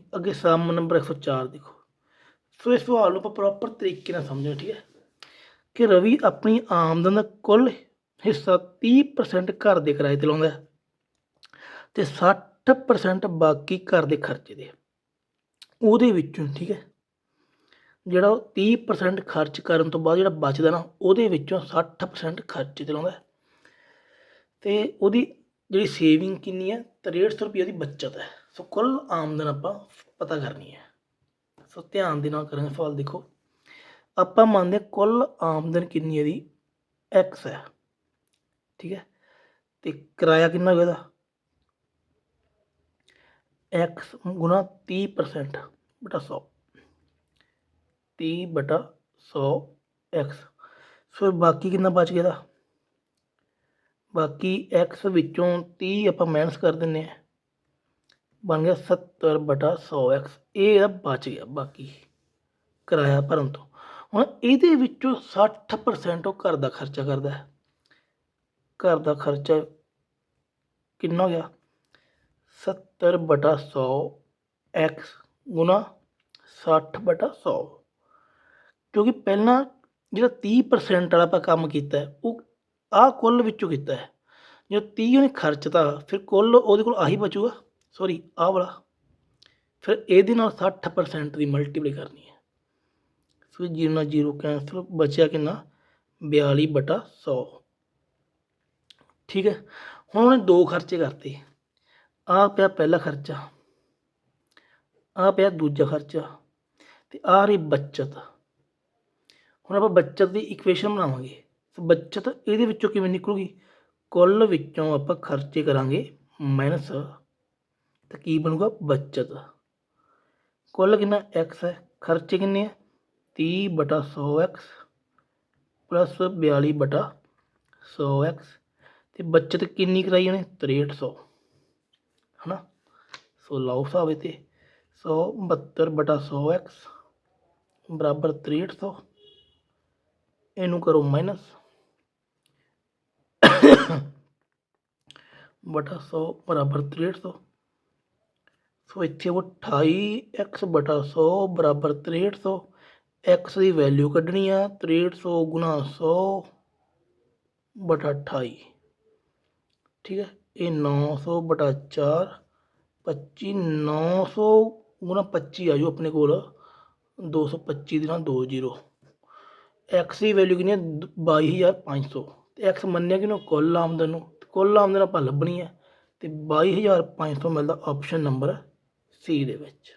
ਅੱਗੇ ਸਾਮ ਨੰਬਰ 104 ਦੇਖੋ। ਸੋ ਇਸ ਸਵਾਲ ਨੂੰ ਆਪਾਂ ਪ੍ਰੋਪਰ ਤਰੀਕੇ ਨਾਲ ਸਮਝਣਾ, ਠੀਕ ਹੈ? ਕਿ ਰਵੀ ਆਪਣੀ ਆਮਦਨ ਦਾ ਕੁੱਲ ਹਿੱਸਾ 30% ਘਰ ਦੇ ਕਿਰਾਏ ਤੇ ਲਾਉਂਦਾ ਹੈ ਤੇ 60% ਬਾਕੀ ਘਰ ਦੇ ਖਰਚੇ ਦੇ ਉਹਦੇ ਵਿੱਚੋਂ, ਠੀਕ ਹੈ? ਜਿਹੜਾ ਉਹ 30% ਖਰਚ ਕਰਨ ਤੋਂ ਬਾਅਦ ਜਿਹੜਾ ਬਚਦਾ ਨਾ, ਉਹਦੇ ਵਿੱਚੋਂ 60% ਖਰਚੇ ਤੇ ਲਾਉਂਦਾ ਤੇ ਉਹਦੀ ਜਿਹੜੀ ਸੇਵਿੰਗ ਕਿੰਨੀ ਹੈ? 6300 ਰੁਪਏ ਦੀ ਬਚਤ ਹੈ। ਸੋ ਕੁੱਲ ਆਮਦਨ ਆਪਾਂ ਪਤਾ ਕਰਨੀ ਹੈ। ਸੋ ਧਿਆਨ ਦੇ ਨਾਲ ਕਰਾਂਗੇ ਸਵਾਲ ਦੇਖੋ। ਆਪਾਂ ਮੰਨਦੇ ਹਾਂ ਕੁੱਲ ਆਮਦਨ ਕਿੰਨੀ ਹੈ ਦੀ? X ਹੈ। ਠੀਕ ਹੈ? ਤੇ ਕਿਰਾਇਆ ਕਿੰਨਾ ਹੋਗਾ ਇਹਦਾ? X ਗੁਣਾ 30% ਬਟਾ 100 30 ਬਟਾ 100 x ਸੋ ਬਾਕੀ ਕਿੰਨਾ ਬਚ ਗਿਆ ਇਹਦਾ? ਬਾਕੀ x ਵਿੱਚੋਂ 30 ਆਪਾਂ ਮਾਈਨਸ ਕਰ ਦਿੰਨੇ ਆ ਬਣ ਗਿਆ 70 ਬਟਾ 100x ਇਹ ਇਹਦਾ ਬਚ ਗਿਆ ਬਾਕੀ ਕਿਰਾਇਆ ਭਰਨ ਤੋਂ। ਹੁਣ ਇਹਦੇ ਵਿੱਚੋਂ 60% ਉਹ ਘਰ ਦਾ ਖਰਚਾ ਕਰਦਾ ਹੈ। ਘਰ ਦਾ ਖਰਚਾ ਕਿੰਨਾ ਹੋ ਗਿਆ? 70 ਬਟਾ 100 x ਗੁਣਾ 60 ਬਟਾ 100 ਕਿਉਂਕਿ ਪਹਿਲਾਂ ਜਿਹੜਾ 30% ਵਾਲਾ ਆਪਾਂ ਕੰਮ ਕੀਤਾ ਉਹ ਆਹ ਕੁੱਲ ਵਿੱਚੋਂ ਕੀਤਾ ਹੈ। ਜਦੋਂ 30 ਉਹਨੇ ਖਰਚਤਾ ਫਿਰ ਕੁੱਲ ਉਹਦੇ ਕੋਲ ਆਹੀ ਬਚੂਗਾ। ਸੌਰੀ ਆਹ ਵਾਲਾ। ਫਿਰ ਇਹਦੇ ਨਾਲ 60% ਦੀ ਮਲਟੀਪਲਾਈ ਕਰਨੀ ਹੈ। ਸੋ ਜੀਰੋ ਨਾਲ ਜੀਰੋ ਕੈਂਸਲ ਬਚਿਆ ਕਿੰਨਾ? 42 ਬਟਾ 100 ਠੀਕ ਹੈ। ਹੁਣ ਉਹਨੇ ਦੋ ਖਰਚੇ ਕਰਤੇ। ਆਹ ਪਿਆ ਪਹਿਲਾ ਖਰਚਾ। ਆਹ ਪਿਆ ਦੂਜਾ ਖਰਚਾ। ਤੇ ਆ ਰਹੀ ਬੱਚਤ। ਹੁਣ ਆਪਾਂ ਬੱਚਤ ਦੀ ਇਕੁਏਸ਼ਨ ਬਣਾਵਾਂਗੇ। ਸੋ ਬੱਚਤ ਇਹਦੇ ਵਿੱਚੋਂ ਕਿਵੇਂ ਨਿਕਲੂਗੀ? ਕੁੱਲ ਵਿੱਚੋਂ ਆਪਾਂ ਖਰਚੇ ਕਰਾਂਗੇ ਮਾਈਨਸ ਤਾਂ ਕੀ ਬਣੂਗਾ? ਬੱਚਤ। ਕੁੱਲ ਕਿੰਨਾ? x ਹੈ। ਖਰਚੇ ਕਿੰਨੇ ਆ? 30 ਬਟਾ 100x ਪਲੱਸ 42 ਬਟਾ 100x ਤੇ ਬੱਚਤ ਕਿੰਨੀ ਕਰਾਈ ਉਹਨੇ? 6300 ਹਨਾ? ਸੋ ਲਾਓ ਹਿਸਾਬ ਇਹ ਤੇ 172 ਬਟਾ 100x ਬਰਾਬਰ 6300 ਇਹਨੂੰ ਕਰੋ ਮਾਈਨਸ ਬਟਾ 100 ਬਰਾਬਰ 6300 ਸੋ ਇੱਥੇ ਉਹ 28x ਬਟਾ 100 ਬਰਾਬਰ 6300 x ਦੀ ਵੈਲਿਊ ਕੱਢਣੀ ਆ 6300 ਗੁਣਾ 100 ਬਟਾ 28 ਠੀਕ ਹੈ ਇਹ 900 ਬਟਾ 4 25 900 ਗੁਣਾ 25 ਆ ਜਾਓ ਆਪਣੇ ਕੋਲ 225 ਦੇ ਨਾਲ 2 ਜ਼ੀਰੋ x ਦੀ ਵੈਲਿਊ ਕਿੰਨੀ ਹੈ 22500 ਤੇ ਐਕਸ ਮੰਨਿਆ ਕਿ ਨੂੰ ਕੁੱਲ ਆਮਦਨ ਨੂੰ, ਤੇ ਕੁੱਲ ਆਮਦਨ ਆਪਾਂ ਲੱਭਣੀ ਹੈ ਤੇ 22500 ਮਿਲਦਾ ਆਪਸ਼ਨ ਨੰਬਰ ਸੀ ਦੇ ਵਿੱਚ।